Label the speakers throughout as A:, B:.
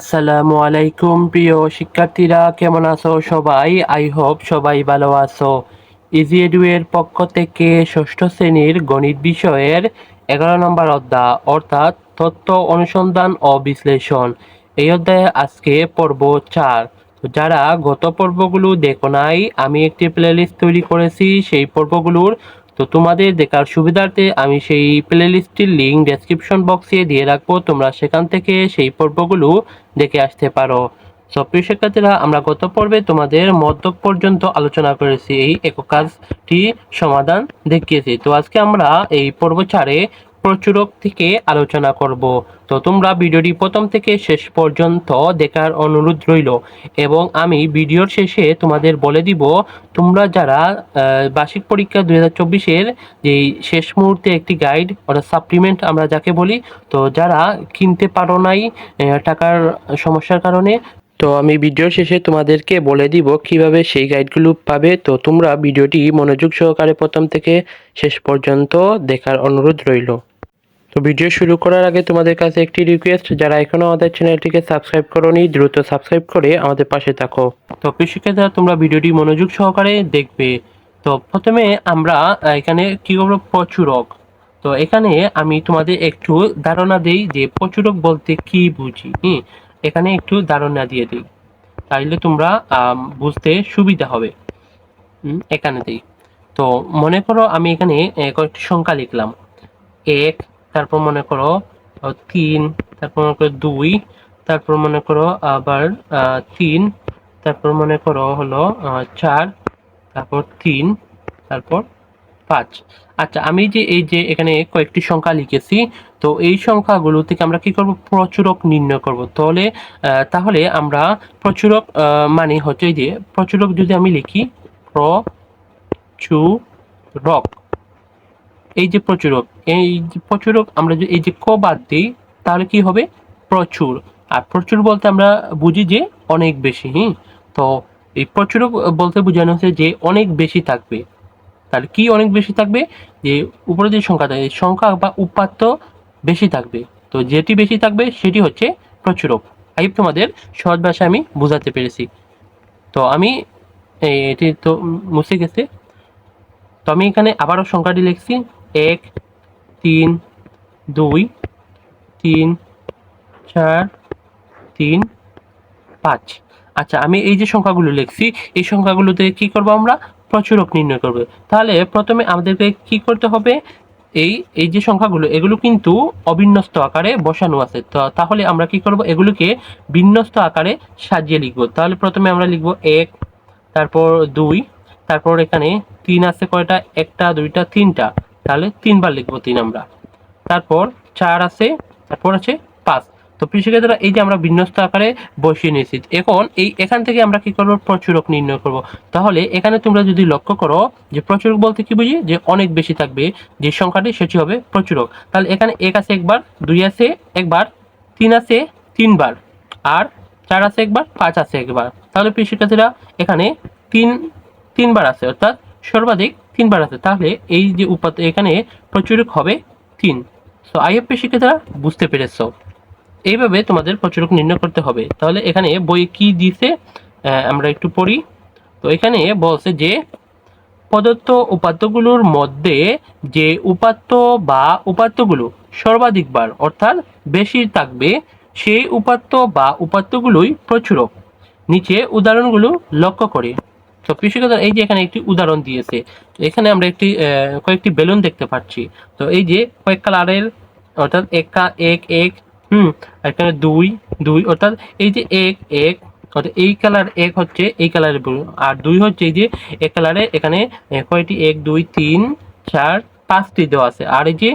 A: আসসালামু আলাইকুম প্রিয় শিক্ষার্থীরা কেমন আছো সবাই আই হোপ সবাই ভালো আছো ইজি এডুয়ের পক্ষ থেকে ষষ্ঠ শ্রেণীর গণিত বিষয়ের এগারো নম্বর অধ্যায় অর্থাৎ তথ্য অনুসন্ধান ও বিশ্লেষণ এই অধ্যায়ে আজকে পর্ব চার যারা গত পর্বগুলো দেখো নাই আমি একটি প্লেলিস্ট তৈরি করেছি সেই পর্বগুলোর তো তোমাদের দেখার সুবিধার্থে আমি সেই লিস্টটির লিঙ্ক ডেসক্রিপশন বক্সে দিয়ে রাখবো তোমরা সেখান থেকে সেই পর্বগুলো দেখে আসতে পারো সব প্রিয় শিক্ষার্থীরা আমরা গত পর্বে তোমাদের মধ্যক পর্যন্ত আলোচনা করেছি এই একক কাজটি সমাধান দেখিয়েছি তো আজকে আমরা এই পর্ব ছাড়ে প্রচুরক থেকে আলোচনা করব তো তোমরা ভিডিওটি প্রথম থেকে শেষ পর্যন্ত দেখার অনুরোধ রইল এবং আমি ভিডিওর শেষে তোমাদের বলে দিব তোমরা যারা বার্ষিক পরীক্ষা দু হাজার চব্বিশের যেই শেষ মুহূর্তে একটি গাইড অর্থাৎ সাপ্লিমেন্ট আমরা যাকে বলি তো যারা কিনতে পারো নাই টাকার সমস্যার কারণে তো আমি ভিডিও শেষে তোমাদেরকে বলে দিব কিভাবে সেই গাইডগুলো পাবে তো তোমরা ভিডিওটি মনোযোগ সহকারে প্রথম থেকে শেষ পর্যন্ত দেখার অনুরোধ রইল তো ভিডিও শুরু করার আগে তোমাদের কাছে একটি রিকোয়েস্ট যারা এখনও আমাদের চ্যানেলটিকে সাবস্ক্রাইব করোনি দ্রুত সাবস্ক্রাইব করে আমাদের পাশে থাকো তো কৃষিক্ষেত্রে তোমরা ভিডিওটি মনোযোগ সহকারে দেখবে তো প্রথমে আমরা এখানে কী করবো প্রচুরক তো এখানে আমি তোমাদের একটু ধারণা দেই যে প্রচুরক বলতে কি বুঝি হুম এখানে একটু ধারণা দিয়ে দিই তাইলে তোমরা বুঝতে সুবিধা হবে এখানে দিই তো মনে করো আমি এখানে কয়েকটি সংখ্যা লিখলাম এক তারপর মনে করো তিন তারপর মনে করো দুই তারপর মনে করো আবার তিন তারপর মনে করো হলো চার তারপর তিন তারপর পাঁচ আচ্ছা আমি যে এই যে এখানে কয়েকটি সংখ্যা লিখেছি তো এই সংখ্যাগুলো থেকে আমরা কি করব প্রচুরক নির্ণয় করব তাহলে তাহলে আমরা প্রচুরক মানে হচ্ছে যে প্রচুরক যদি আমি লিখি প্রচুরক এই যে প্রচুরক এই প্রচুরক আমরা এই যে ক বাদ দিই তাহলে কি হবে প্রচুর আর প্রচুর বলতে আমরা বুঝি যে অনেক বেশি হ্যাঁ তো এই প্রচুরক বলতে বোঝানো হচ্ছে যে অনেক বেশি থাকবে তাহলে কি অনেক বেশি থাকবে যে উপরে যে সংখ্যা থাকে সংখ্যা বা উপাত্ত বেশি থাকবে তো যেটি বেশি থাকবে সেটি হচ্ছে প্রচুরক এই তোমাদের সহজ ভাষা আমি বোঝাতে পেরেছি তো আমি এটি তো মুছে গেছে তো আমি এখানে আবারও সংখ্যাটি লিখছি এক তিন দুই তিন চার তিন পাঁচ আচ্ছা আমি এই যে সংখ্যাগুলো লিখছি এই সংখ্যাগুলোতে কি করব আমরা প্রচুরক নির্ণয় করব তাহলে প্রথমে আমাদেরকে কি করতে হবে এই এই যে সংখ্যাগুলো এগুলো কিন্তু অবিন্যস্ত আকারে বসানো আছে তো তাহলে আমরা কি করব এগুলোকে বিন্যস্ত আকারে সাজিয়ে লিখব তাহলে প্রথমে আমরা লিখব এক তারপর দুই তারপর এখানে তিন আছে কয়টা একটা দুইটা তিনটা তাহলে তিনবার লিখবো তিন আমরা তারপর চার আছে তারপর আছে পাঁচ তো কৃষিক্ষেত্রে এই যে আমরা বিন্যস্ত আকারে বসিয়ে নিয়েছি এখন এই এখান থেকে আমরা কি করবো প্রচুরক নির্ণয় করব তাহলে এখানে তোমরা যদি লক্ষ্য করো যে প্রচুরক বলতে কি বুঝি যে অনেক বেশি থাকবে যে সংখ্যাটি সেটি হবে প্রচুরক তাহলে এখানে এক আছে একবার দুই আছে একবার তিন আছে তিনবার আর চার আছে একবার পাঁচ আছে একবার তাহলে কৃষিক্ষেত্রীরা এখানে তিন তিনবার আছে অর্থাৎ সর্বাধিক তিন বাড়াতে তাহলে এই যে উপাত্ত এখানে প্রচুরক হবে তিন সো আইএফপি তারা বুঝতে পেরেছ এইভাবে তোমাদের প্রচুরক নির্ণয় করতে হবে তাহলে এখানে বই কি দিছে আমরা একটু পড়ি তো এখানে বলছে যে প্রদত্ত উপাত্তগুলোর মধ্যে যে উপাত্ত বা উপাত্তগুলো সর্বাধিকবার অর্থাৎ বেশি থাকবে সেই উপাত্ত বা উপাত্তগুলোই প্রচুরক নিচে উদাহরণগুলো লক্ষ্য করে তো কৃষিকাজের এই যে এখানে একটি উদাহরণ দিয়েছে তো এখানে আমরা একটি কয়েকটি বেলুন দেখতে পাচ্ছি তো এই যে কয়েক কালারের অর্থাৎ এক এক এক হুম এখানে দুই দুই অর্থাৎ এই যে এক এক অর্থাৎ এই কালার এক হচ্ছে এই কালারের বেলুন আর দুই হচ্ছে এই যে এক কালারে এখানে কয়েকটি এক দুই তিন চার পাঁচটি দেওয়া আছে আর এই যে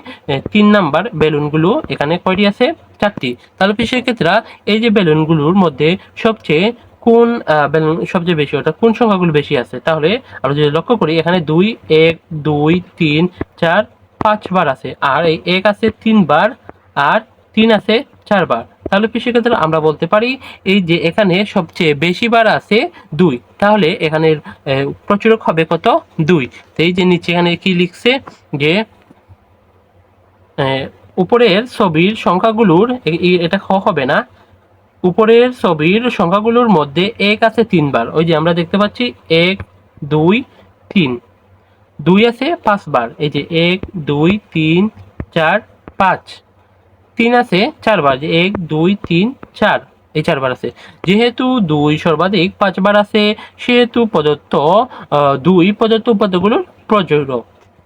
A: তিন নাম্বার বেলুনগুলো এখানে কয়টি আছে চারটি তাহলে সেক্ষেত্রে এই যে বেলুনগুলোর মধ্যে সবচেয়ে কোন সবচেয়ে বেশি অর্থাৎ কোন সংখ্যাগুলো বেশি আছে তাহলে আমরা যদি লক্ষ্য করি এখানে দুই এক দুই তিন চার পাঁচবার আছে আর এই এক আছে তিনবার আর তিন আছে চারবার তাহলে ক্ষেত্রে আমরা বলতে পারি এই যে এখানে সবচেয়ে বেশি বার আছে দুই তাহলে এখানের প্রচুরক হবে কত দুই এই যে নিচে এখানে কি লিখছে যে উপরের ছবির সংখ্যাগুলোর এটা হবে না উপরের ছবির সংখ্যাগুলোর মধ্যে এক আছে তিনবার ওই যে আমরা দেখতে পাচ্ছি এক দুই তিন দুই আছে পাঁচবার এই যে এক দুই তিন চার পাঁচ তিন আছে চারবার যে এক দুই তিন চার এই চারবার আছে যেহেতু দুই সর্বাধিক পাঁচবার আছে সেহেতু প্রদত্ত দুই প্রদত্ত উপাদানগুলোর প্রযোজ্য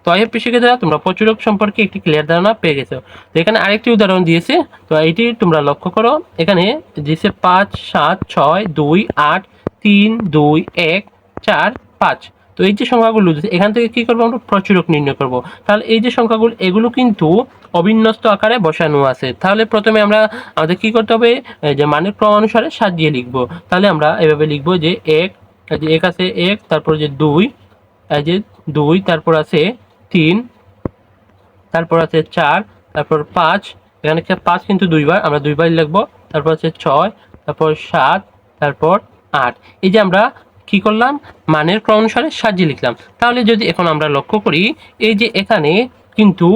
A: তো আই হ্যাভ দ্বারা তোমরা প্রচুরক সম্পর্কে একটি ক্লিয়ার ধারণা পেয়ে গেছো তো এখানে আরেকটি উদাহরণ দিয়েছে তো এটি তোমরা লক্ষ্য করো এখানে দিয়েছে পাঁচ সাত ছয় দুই আট তিন দুই এক চার পাঁচ তো এই যে সংখ্যাগুলো এখান থেকে কী করবো আমরা প্রচুরক নির্ণয় করব তাহলে এই যে সংখ্যাগুলো এগুলো কিন্তু অবিন্যস্ত আকারে বসানো আছে তাহলে প্রথমে আমরা আমাদের কী করতে হবে যে মানের ক্রম অনুসারে সাজিয়ে লিখব তাহলে আমরা এভাবে লিখব যে এক যে এক আছে এক তারপর যে দুই যে দুই তারপর আছে তিন তারপর আছে চার তারপর পাঁচ এখানে পাঁচ কিন্তু দুইবার আমরা দুইবার লিখবো তারপর আছে ছয় তারপর সাত তারপর আট এই যে আমরা কি করলাম মানের ক্রম অনুসারে সাজিয়ে লিখলাম তাহলে যদি এখন আমরা লক্ষ্য করি এই যে এখানে কিন্তু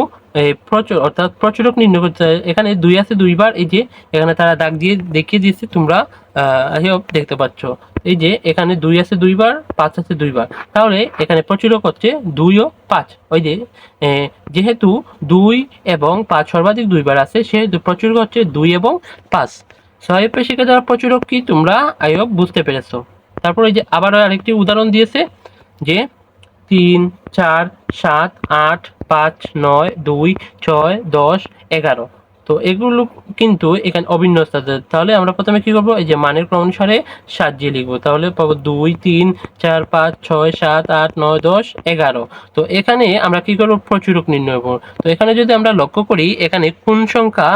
A: প্রচুর অর্থাৎ প্রচুরক নির্ণয় করতে এখানে দুই আছে দুইবার এই যে এখানে তারা দাগ দিয়ে দেখিয়ে দিয়েছে তোমরা দেখতে পাচ্ছ এই যে এখানে দুই আছে দুইবার পাঁচ আছে দুইবার তাহলে এখানে প্রচুরক হচ্ছে দুই ও পাঁচ ওই যে যেহেতু দুই এবং পাঁচ সর্বাধিক দুইবার আছে সেহেতু প্রচুরক হচ্ছে দুই এবং পাঁচ সহায়ক পেশিকে দ্বারা প্রচুরক কি তোমরা আয়ব বুঝতে পেরেছো তারপর এই যে আবারও আরেকটি উদাহরণ দিয়েছে যে তিন চার সাত আট পাঁচ নয় দুই ছয় দশ এগারো তো এগুলো কিন্তু এখানে অভিন্ন তাহলে আমরা প্রথমে কি করব এই যে মানের ক্রম অনুসারে সাজিয়ে লিখব তাহলে পাবো দুই তিন চার পাঁচ ছয় সাত আট নয় দশ এগারো তো এখানে আমরা কি করবো প্রচুরক নির্ণয় করব তো এখানে যদি আমরা লক্ষ্য করি এখানে কোন সংখ্যা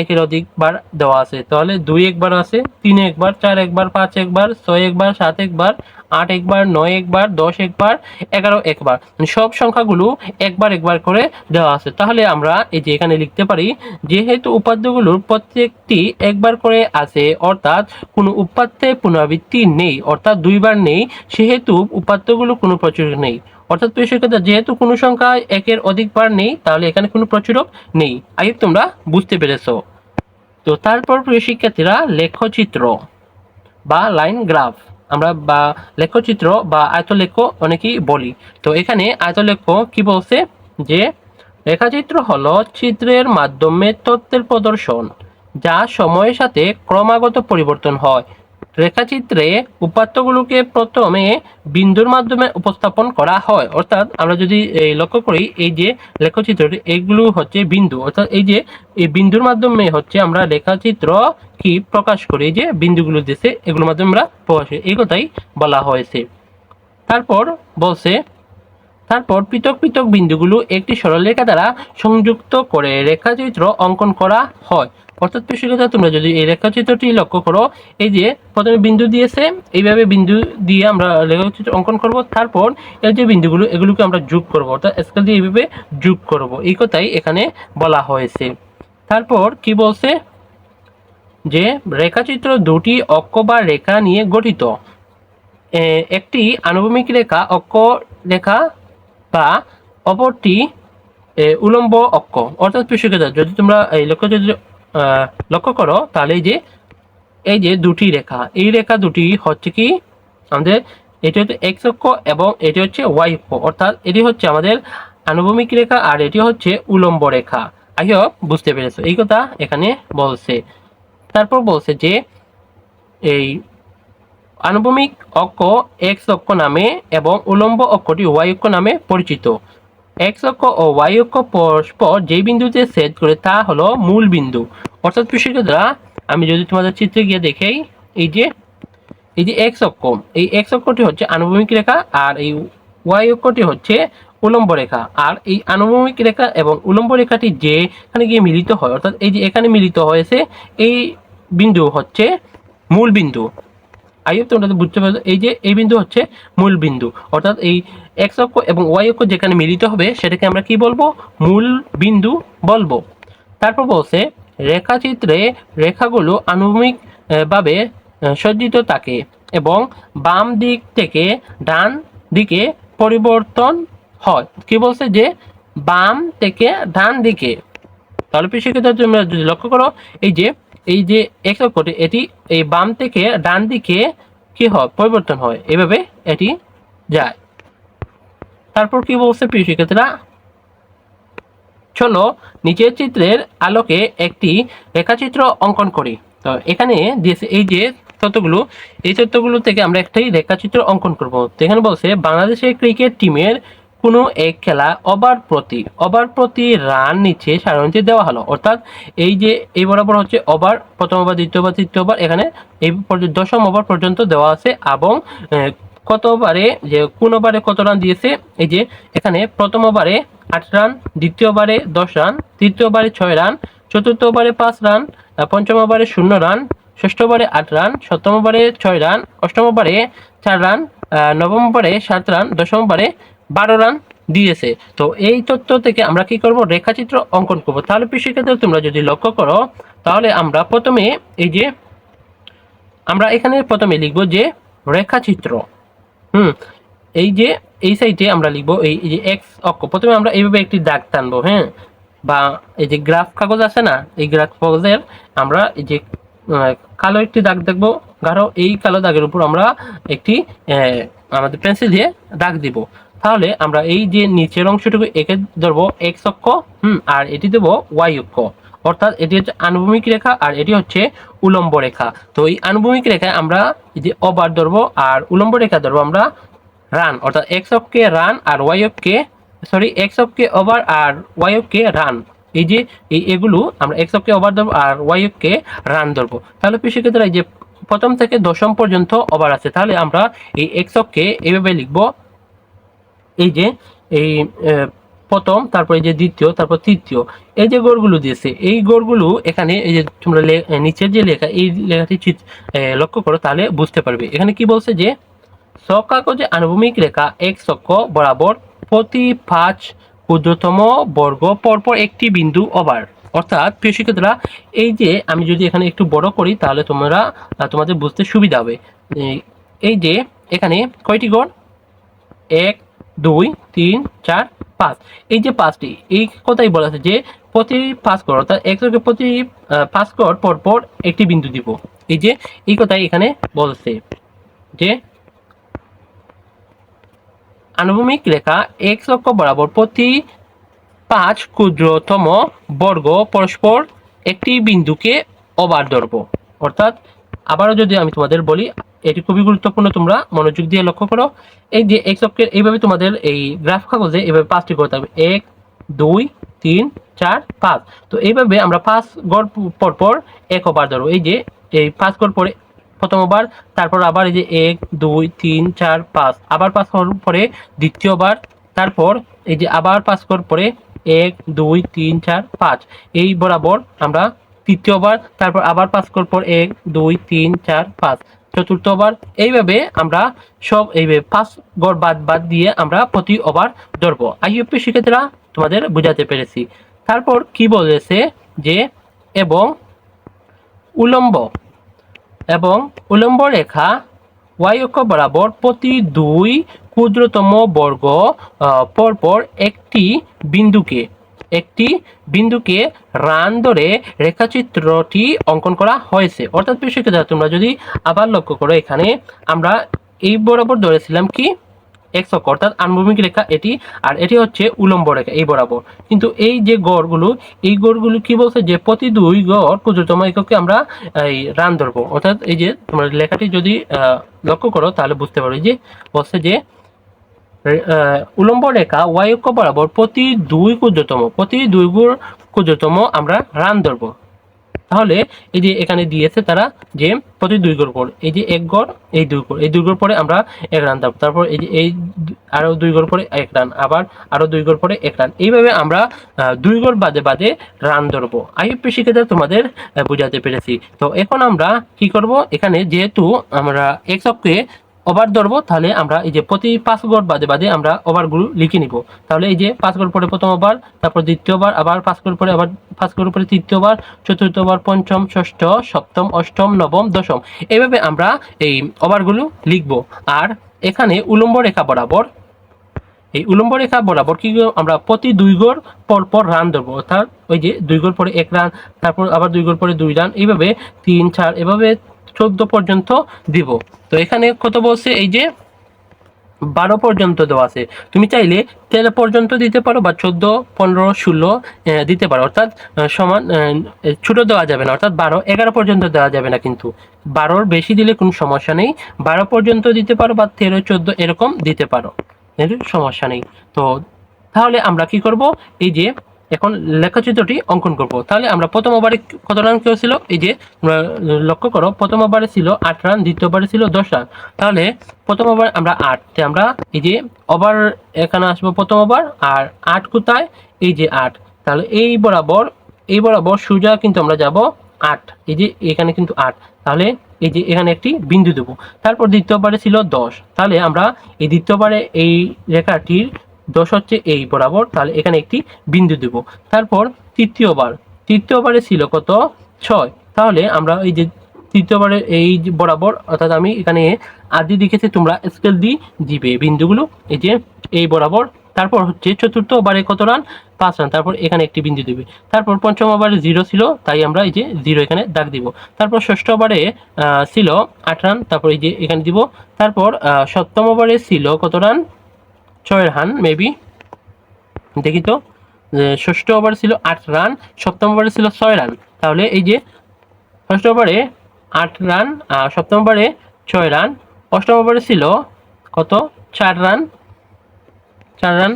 A: একের অধিকবার দেওয়া আছে তাহলে দুই একবার আছে তিন একবার চার একবার পাঁচ একবার ছয় একবার সাত একবার আট একবার নয় একবার দশ একবার এগারো একবার মানে সব সংখ্যাগুলো একবার একবার করে দেওয়া আছে তাহলে আমরা এই যে এখানে লিখতে পারি যেহেতু উপাদ্যগুলোর প্রত্যেকটি একবার করে আছে অর্থাৎ কোনো উপাত্যের পুনরাবৃত্তি নেই অর্থাৎ দুইবার নেই সেহেতু উপাত্যগুলো কোনো প্রচুর নেই অর্থাৎ প্রিয় যেহেতু কোনো সংখ্যা একের অধিকবার নেই তাহলে এখানে কোনো প্রচুরক নেই আই তোমরা বুঝতে পেরেছ তো তারপর প্রিয় শিক্ষার্থীরা লেখচিত্র বা লাইন গ্রাফ আমরা বা লেখচিত্র বা আয়তলেখ্য অনেকেই বলি তো এখানে আয়তলেখ্য কি বলছে যে রেখাচিত্র হল চিত্রের মাধ্যমে তথ্যের প্রদর্শন যা সময়ের সাথে ক্রমাগত পরিবর্তন হয় রেখাচিত্রে উপাত্তগুলোকে প্রথমে বিন্দুর মাধ্যমে উপস্থাপন করা হয় অর্থাৎ আমরা যদি লক্ষ্য করি এই যে লেখচিত্রটি এগুলো হচ্ছে বিন্দু অর্থাৎ এই যে এই বিন্দুর মাধ্যমে হচ্ছে আমরা রেখাচিত্র কি প্রকাশ করি যে বিন্দুগুলো দেশে এগুলোর মাধ্যমে আমরা প্রকাশ করি এই কথাই বলা হয়েছে তারপর বলছে তারপর পৃথক পৃথক বিন্দুগুলো একটি সরলরেখা দ্বারা সংযুক্ত করে রেখাচিত্র অঙ্কন করা হয় অর্থাৎ কথা তোমরা যদি এই রেখাচিত্রটি লক্ষ্য করো এই যে প্রথমে বিন্দু দিয়েছে এইভাবে বিন্দু দিয়ে আমরা রেখাচিত্র অঙ্কন করব তারপর এই যে বিন্দুগুলো এগুলোকে আমরা যোগ করব অর্থাৎ স্কেল দিয়ে এইভাবে যোগ করব এই কথাই এখানে বলা হয়েছে তারপর কি বলছে যে রেখাচিত্র দুটি অক্ষ বা রেখা নিয়ে গঠিত একটি আনুভূমিক রেখা অক্ষ রেখা বা অপরটি উলম্ব অক্ষ অর্থাৎ পৃষ্ঠকেতা যদি তোমরা এই লক্ষ্য যদি লক্ষ্য করো তাহলে যে এই যে দুটি রেখা এই রেখা দুটি হচ্ছে কি আমাদের এটি হচ্ছে এক্স অক্ষ এবং এটি হচ্ছে ওয়াই অক্ষ অর্থাৎ এটি হচ্ছে আমাদের আনুভূমিক রেখা আর এটি হচ্ছে উলম্ব রেখা আই হোপ বুঝতে পেরেছো এই কথা এখানে বলছে তারপর বলছে যে এই আনুভূমিক অক্ষ এক্স অক্ষ নামে এবং উলম্ব অক্ষটি ওয়াই অক্ষ নামে পরিচিত এক্স অক্ষ ও ওয়াই অক্ষ পরস্পর যে বিন্দুতে সেট করে তা হলো মূল বিন্দু অর্থাৎ দ্বারা আমি যদি তোমাদের চিত্রে গিয়ে দেখেই এই যে এই যে এক্স অক্ষ এই এক্স অক্ষটি হচ্ছে আনুভূমিক রেখা আর এই ওয়াই অক্ষটি হচ্ছে উলম্ব রেখা আর এই আনুভূমিক রেখা এবং উলম্ব রেখাটি যে এখানে গিয়ে মিলিত হয় অর্থাৎ এই যে এখানে মিলিত হয়েছে এই বিন্দু হচ্ছে মূল বিন্দু আইএফ তোমরা বুঝতে পারছো এই যে এই বিন্দু হচ্ছে মূল বিন্দু অর্থাৎ এই এক্স অক্ষ এবং ওয়াই অক্ষ যেখানে মিলিত হবে সেটাকে আমরা কি বলবো মূল বিন্দু বলবো তারপর বলছে রেখাচিত্রে রেখাগুলো আনুভূমিকভাবে সজ্জিত থাকে এবং বাম দিক থেকে ডান দিকে পরিবর্তন হয় কি বলছে যে বাম থেকে ডান দিকে তাহলে পিছিয়ে তোমরা যদি লক্ষ্য করো এই যে এই যে এক্স অক্ষটি এটি এই বাম থেকে ডান দিকে কি হয় পরিবর্তন হয় এভাবে এটি যায় তারপর কি বলছে প্রিয় শিক্ষার্থীরা চলো নিচের চিত্রের আলোকে একটি রেখাচিত্র অঙ্কন করি তো এখানে দিয়েছে এই যে তত্ত্বগুলো এই তত্ত্বগুলো থেকে আমরা একটাই রেখাচিত্র অঙ্কন করব তো এখানে বলছে বাংলাদেশের ক্রিকেট টিমের কোনো এক খেলা ওভার প্রতি ওভার প্রতি রান নিচে সাধারণত দেওয়া হলো অর্থাৎ এই যে এই বরাবর হচ্ছে ওভার প্রথম ওভার দ্বিতীয় ওভার তৃতীয় ওভার এখানে এই দশম ওভার পর্যন্ত দেওয়া আছে এবং কত ওভারে যে কোন ওভারে কত রান দিয়েছে এই যে এখানে প্রথম ওভারে আট রান দ্বিতীয় ওভারে দশ রান তৃতীয় ওভারে ছয় রান চতুর্থ ওভারে পাঁচ রান পঞ্চম ওভারে শূন্য রান ষষ্ঠ ওভারে আট রান সপ্তম ওভারে ছয় রান অষ্টম ওভারে চার রান নবম ওভারে সাত রান দশম ওভারে বারো রান দিয়েছে তো এই তথ্য থেকে আমরা কি করব রেখাচিত্র অঙ্কন করবো তাহলে সেক্ষেত্রে তোমরা যদি লক্ষ্য করো তাহলে আমরা প্রথমে এই যে আমরা এখানে প্রথমে লিখব যে রেখাচিত্র হুম এই যে এই সাইডে আমরা লিখব এই যে এক্স অক্ষ প্রথমে আমরা এইভাবে একটি দাগ টানবো হ্যাঁ বা এই যে গ্রাফ কাগজ আছে না এই গ্রাফ কাগজের আমরা এই যে কালো একটি দাগ দেখবো গাঢ় এই কালো দাগের উপর আমরা একটি আমাদের পেন্সিল দিয়ে দাগ দিব তাহলে আমরা এই যে নিচের অংশটুকু একে ধরবো এক্স অক্ষ হুম আর এটি দেবো ওয়াই অক্ষ অর্থাৎ এটি হচ্ছে আনুভূমিক রেখা আর এটি হচ্ছে উলম্ব রেখা তো এই আনুভূমিক রেখায় আমরা যে অবার ধরবো আর উলম্ব রেখা ধরবো আমরা রান অর্থাৎ এক্স কে রান আর ওয়াই কে সরি এক্স কে ওভার আর ওয়াই কে রান এই যে এই এগুলো আমরা এক্স অফকে ওভার ধরবো আর ওয়াই অফকে রান ধরবো তাহলে সেক্ষেত্রে এই যে প্রথম থেকে দশম পর্যন্ত ওভার আছে তাহলে আমরা এই এক্স অফকে এভাবে লিখবো এই যে এই প্রথম তারপরে যে দ্বিতীয় তারপর তৃতীয় এই যে গড়গুলো দিয়েছে এই গড়গুলো এখানে এই যে তোমরা নিচের যে লেখা এই লেখাটি লক্ষ্য করো তাহলে বুঝতে পারবে এখানে কি বলছে যে সকাগজে আনুভূমিক রেখা এক চক্ষ বরাবর প্রতি পাঁচ ক্ষুদ্রতম বর্গ পরপর একটি বিন্দু ওভার অর্থাৎ প্রিয় শিক্ষার্থীরা এই যে আমি যদি এখানে একটু বড় করি তাহলে তোমরা তোমাদের বুঝতে সুবিধা হবে এই যে এখানে কয়টি গড় এক দুই তিন চার পাঁচ এই যে পাঁচটি এই কথাই বলা আছে যে প্রতি পাঁচ কর অর্থাৎ একশোকে প্রতি পাঁচ কর পর পর একটি বিন্দু দিব এই যে এই কথাই এখানে বলছে যে আনুভূমিক রেখা এক লক্ষ বরাবর প্রতি পাঁচ ক্ষুদ্রতম বর্গ পরস্পর একটি বিন্দুকে অবার ধরব অর্থাৎ আবারও যদি আমি তোমাদের বলি এটি খুবই গুরুত্বপূর্ণ তোমরা মনোযোগ দিয়ে লক্ষ্য করো এই যে এক্স অক্ষের এইভাবে তোমাদের এই গ্রাফ কাগজে এইভাবে পাঁচটি গড় থাকবে এক দুই তিন চার পাঁচ তো এইভাবে আমরা পাঁচ গড় পর পর এক ওভার ধরো এই যে এই পাঁচ গড় পরে প্রথম ওভার তারপর আবার এই যে এক দুই তিন চার পাঁচ আবার পাঁচ গড় পরে দ্বিতীয়বার তারপর এই যে আবার পাঁচ গড় পরে এক দুই তিন চার পাঁচ এই বরাবর আমরা তৃতীয়বার তারপর আবার পাঁচ করার পর এক দুই তিন চার পাঁচ চতুর্থ এইভাবে আমরা সব এইভাবে পাঁচ গড় বাদ বাদ দিয়ে আমরা প্রতি ওভার ধরবো আইইউপি শিক্ষার্থীরা তোমাদের বুঝাতে পেরেছি তারপর কি বলেছে যে এবং উলম্ব এবং উলম্ব রেখা ওয়াই অক্ষ বরাবর প্রতি দুই ক্ষুদ্রতম বর্গ পরপর একটি বিন্দুকে একটি বিন্দুকে রান ধরে রেখাচিত্রটি অঙ্কন করা হয়েছে অর্থাৎ শিক্ষিতরা তোমরা যদি আবার লক্ষ্য করো এখানে আমরা এই বরাবর ধরেছিলাম কি এক্স অক্ষ অর্থাৎ আনুভূমিক রেখা এটি আর এটি হচ্ছে উলম্ব রেখা এই বরাবর কিন্তু এই যে গড়গুলো এই গড়গুলো কি বলছে যে প্রতি দুই গড় ক্ষুদ্রতম এককে আমরা এই রান ধরবো অর্থাৎ এই যে তোমার লেখাটি যদি লক্ষ্য করো তাহলে বুঝতে পারো যে বলছে যে উলম্ব রেখা ওয়াই অক্ষ বরাবর প্রতি দুই ক্ষুদ্রতম প্রতি দুই গুণ ক্ষুদ্রতম আমরা রান ধরবো তাহলে এই যে এখানে দিয়েছে তারা যে প্রতি দুই গড় পর এই যে এক গড় এই দুই গড় এই দুই গড় পরে আমরা এক রান দেব তারপর এই যে এই আরও দুই গড় পরে এক রান আবার আরও দুই গড় পরে এক রান এইভাবে আমরা দুই গড় বাদে বাদে রান ধরবো আইএফপি শিক্ষিতা তোমাদের বোঝাতে পেরেছি তো এখন আমরা কি করব এখানে যেহেতু আমরা এক অক্ষে ওভার ধরবো তাহলে আমরা এই যে প্রতি পাঁচ গড় বাদে বাদে আমরা ওভারগুলো লিখে নিব তাহলে এই যে পাঁচ গড় পরে প্রথম ওভার তারপর দ্বিতীয়বার আবার পাঁচ গড় পরে আবার পাঁচ গড় পরে তৃতীয়বার চতুর্থবার পঞ্চম ষষ্ঠ সপ্তম অষ্টম নবম দশম এইভাবে আমরা এই ওভারগুলো লিখব আর এখানে উলম্ব রেখা বরাবর এই উলম্ব রেখা বরাবর কি আমরা প্রতি দুই গড় পর পর রান ধরবো অর্থাৎ ওই যে দুই গড় পরে এক রান তারপর আবার দুই গড় পরে দুই রান এইভাবে তিন চার এভাবে চোদ্দ পর্যন্ত দিব তো এখানে কত বলছে এই যে বারো পর্যন্ত দেওয়া আছে তুমি চাইলে তেরো পর্যন্ত দিতে পারো বা চোদ্দো পনেরো ষোলো দিতে পারো অর্থাৎ সমান ছোটো দেওয়া যাবে না অর্থাৎ বারো এগারো পর্যন্ত দেওয়া যাবে না কিন্তু বারোর বেশি দিলে কোনো সমস্যা নেই বারো পর্যন্ত দিতে পারো বা তেরো চোদ্দো এরকম দিতে পারো এর সমস্যা নেই তো তাহলে আমরা কি করব এই যে এখন লেখাচিত্রটি অঙ্কন করব তাহলে আমরা প্রথম ওভারে কত রান কেউ ছিল এই যে লক্ষ্য করো প্রথম ওভারে ছিল আট রান দ্বিতীয় ওভারে ছিল দশ রান তাহলে প্রথম ওভার আমরা আট আমরা এই যে ওভার এখানে আসবো প্রথম ওভার আর আট কোথায় এই যে আট তাহলে এই বরাবর এই বরাবর সোজা কিন্তু আমরা যাব আট এই যে এখানে কিন্তু আট তাহলে এই যে এখানে একটি বিন্দু দেবো তারপর দ্বিতীয়বারে ছিল দশ তাহলে আমরা এই দ্বিতীয়বারে এই রেখাটির দশ হচ্ছে এই বরাবর তাহলে এখানে একটি বিন্দু দেব তারপর তৃতীয়বার তৃতীয়বারে ছিল কত ছয় তাহলে আমরা এই যে তৃতীয়বারে এই বরাবর অর্থাৎ আমি এখানে আদি দেখেছি তোমরা স্কেল দিয়ে দিবে বিন্দুগুলো এই যে এই বরাবর তারপর হচ্ছে চতুর্থ ওভারে কত রান পাঁচ রান তারপর এখানে একটি বিন্দু দিবে তারপর পঞ্চম ওভারে জিরো ছিল তাই আমরা এই যে জিরো এখানে দাগ দিব তারপর ষষ্ঠ ওভারে ছিল আট রান তারপর এই যে এখানে দিব তারপর সপ্তম ওভারে ছিল কত রান ছয় রান মেবি দেখি তো ষষ্ঠ ওভার ছিল আট রান সপ্তম ওভারে ছিল ছয় রান তাহলে এই যে ষষ্ঠ ওভারে আট রান আর সপ্তম ওভারে ছয় রান অষ্টম ওভারে ছিল কত চার রান চার রান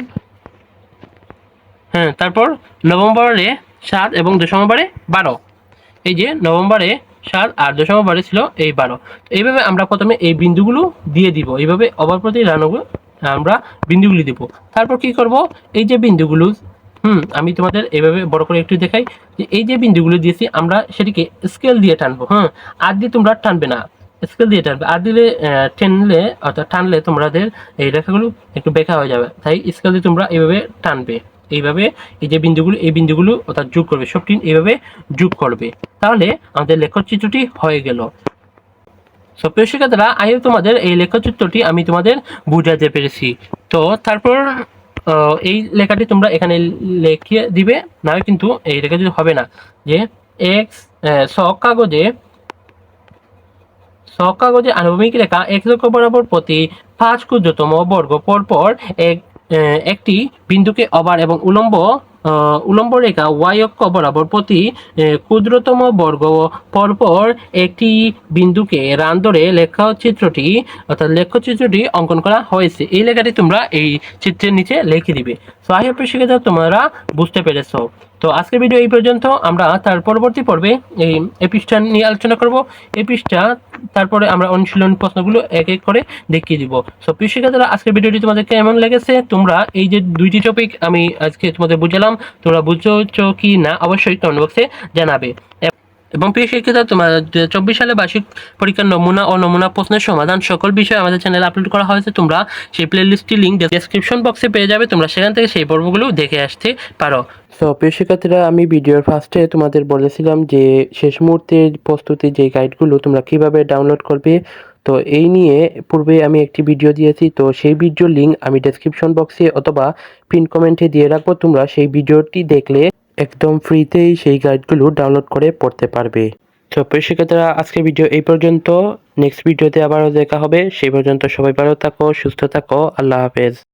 A: হ্যাঁ তারপর নভেম্বরে সাত এবং দশম ওভারে বারো এই যে নভেম্বরে সাত আর দশম ওভারে ছিল এই বারো এইভাবে আমরা প্রথমে এই বিন্দুগুলো দিয়ে দিব এইভাবে ওভার প্রতি রানগুলো আমরা বিন্দুগুলি দেব তারপর কি করব এই যে বিন্দুগুলো হুম আমি তোমাদের এইভাবে বড় করে একটু দেখাই যে এই যে বিন্দুগুলো দিয়েছি আমরা সেটিকে স্কেল দিয়ে টানবো হ্যাঁ আর দিয়ে তোমরা টানবে না স্কেল দিয়ে টানবে আর দিলে টেনলে অর্থাৎ টানলে তোমাদের এই রেখাগুলো একটু বেকা হয়ে যাবে তাই স্কেল দিয়ে তোমরা এইভাবে টানবে এইভাবে এই যে বিন্দুগুলো এই বিন্দুগুলো অর্থাৎ যোগ করবে সবটি এইভাবে যোগ করবে তাহলে আমাদের লেখচিত্রটি হয়ে গেল সো প্রিয় শিক্ষার্থীরা আমি তোমাদের এই লেখচিত্রটি আমি তোমাদের বুঝাতে পেরেছি তো তারপর এই লেখাটি তোমরা এখানে লিখে দিবে না কিন্তু এই লেখা যদি হবে না যে এক্স স কাগজে স কাগজে আনুভূমিক লেখা এক লক্ষ বরাবর প্রতি পাঁচ ক্ষুদ্রতম বর্গ পরপর এক একটি বিন্দুকে অবার এবং উলম্ব উলম্ব রেখা ওয়াই অক্ষ বরাবর প্রতি ক্ষুদ্রতম বর্গ পরপর একটি বিন্দুকে রান ধরে চিত্রটি অর্থাৎ লেখচিত্রটি অঙ্কন করা হয়েছে এই লেখাটি তোমরা এই চিত্রের নিচে লিখে দিবে সো আই হোপ শিক্ষিত তোমরা বুঝতে পেরেছো তো আজকের ভিডিও এই পর্যন্ত আমরা তার পরবর্তী পর্বে এই এই পৃষ্ঠা নিয়ে আলোচনা করব এই পৃষ্ঠা তারপরে আমরা অনুশীলন প্রশ্নগুলো এক এক করে দেখিয়ে দিব সো শিক্ষার্থীরা আজকের ভিডিওটি তোমাদের কেমন লেগেছে তোমরা এই যে দুইটি টপিক আমি আজকে তোমাদের বুঝালাম তোমরা বুঝছো কি না অবশ্যই কমেন্ট বক্সে জানাবে এবং প্রিয় শিক্ষিতা তোমার চব্বিশ সালে বার্ষিক পরীক্ষার নমুনা ও নমুনা প্রশ্নের সমাধান সকল বিষয় আমাদের চ্যানেলে আপলোড করা হয়েছে তোমরা সেই লিস্টটি লিঙ্ক ডেসক্রিপশন বক্সে পেয়ে যাবে তোমরা সেখান থেকে সেই পর্বগুলো দেখে আসতে পারো তো প্রিয় শিক্ষার্থীরা আমি ভিডিওর ফার্স্টে তোমাদের বলেছিলাম যে শেষ মুহূর্তের প্রস্তুতি যে গাইডগুলো তোমরা কিভাবে ডাউনলোড করবে তো এই নিয়ে পূর্বে আমি একটি ভিডিও দিয়েছি তো সেই ভিডিও লিঙ্ক আমি ডেসক্রিপশন বক্সে অথবা পিন কমেন্টে দিয়ে রাখবো তোমরা সেই ভিডিওটি দেখলে একদম ফ্রিতেই সেই গাইডগুলো ডাউনলোড করে পড়তে পারবে তো প্রিয় শিক্ষার্থীরা আজকে ভিডিও এই পর্যন্ত নেক্সট ভিডিওতে আবারও দেখা হবে সেই পর্যন্ত সবাই ভালো থাকো সুস্থ থাকো আল্লাহ হাফেজ